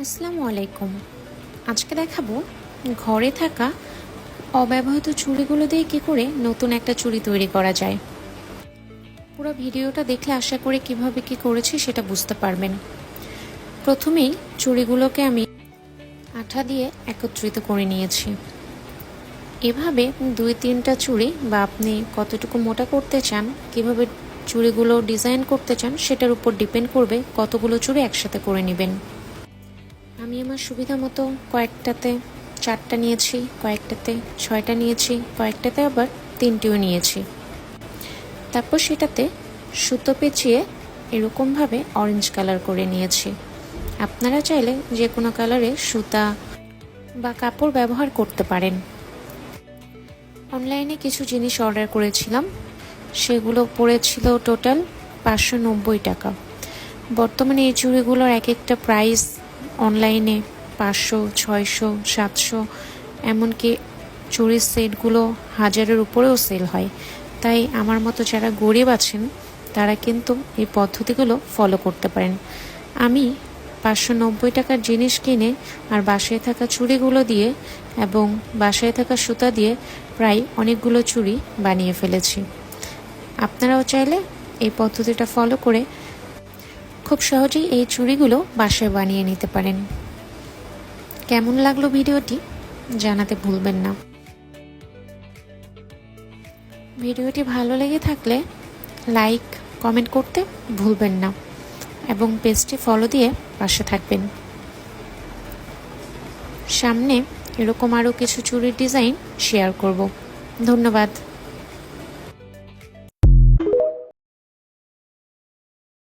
আসসালামু আলাইকুম। আজকে দেখাবো ঘরে থাকা অব্যবহৃত চুড়িগুলো দিয়ে কী করে নতুন একটা চুড়ি তৈরি করা যায়। পুরো ভিডিওটা দেখলে আশা করি কীভাবে কি করেছি সেটা বুঝতে পারবেন। প্রথমেই চুড়িগুলোকে আমি আঠা দিয়ে একত্রিত করে নিয়েছি। এভাবে দুই তিনটা চুড়ি বা আপনি কতটুকু মোটা করতে চান, কীভাবে চুড়িগুলো ডিজাইন করতে চান, সেটার উপর ডিপেন্ড করবে কতগুলো চুড়ি একসাথে করে নেবেন। আমি আমার সুবিধা মতো কয়েকটাতে চারটা নিয়েছি, কয়েকটাতে ছয়টা নিয়েছি, কয়েকটাতে আবার তিনটিও নিয়েছি। তারপর সেটাতে সুতো পেঁচিয়ে এরকমভাবে অরেঞ্জ কালার করে নিয়েছি। আপনারা চাইলে যে কোনো কালারে সুতা বা কাপড় ব্যবহার করতে পারেন। অনলাইনে কিছু জিনিস অর্ডার করেছিলাম। সেগুলো পড়েছিল টোটাল পাঁচশো নব্বই টাকা। বর্তমানে এই চুড়িগুলোর এক একটা প্রাইস অনলাইনে পাঁচশো, ছয়শো, সাতশো, এমনকি চুরির সেটগুলো হাজারের উপরেও সেল হয়। তাই আমার মতো যারা গরিব আছেন, তারা কিন্তু এই পদ্ধতিগুলো ফলো করতে পারেন। আমি পাঁচশো নব্বই টাকার জিনিস কিনে আর বাসায় থাকা চুড়িগুলো দিয়ে এবং বাসায় থাকা সুতা দিয়ে প্রায় অনেকগুলো চুড়ি বানিয়ে ফেলেছি। আপনারাও চাইলে এই পদ্ধতিটা ফলো করে খুব সহজেই এই চুড়িগুলো বাসায় বানিয়ে নিতে পারেন। কেমন লাগল ভিডিওটি জানাতে ভুলবেন না। ভিডিওটি ভালো লেগে থাকলে লাইক, কমেন্ট করতে ভুলবেন না এবং পেজটি ফলো দিয়ে পাশে থাকবেন। সামনে এরকম আরও কিছু চুরির ডিজাইন শেয়ার করব। ধন্যবাদ।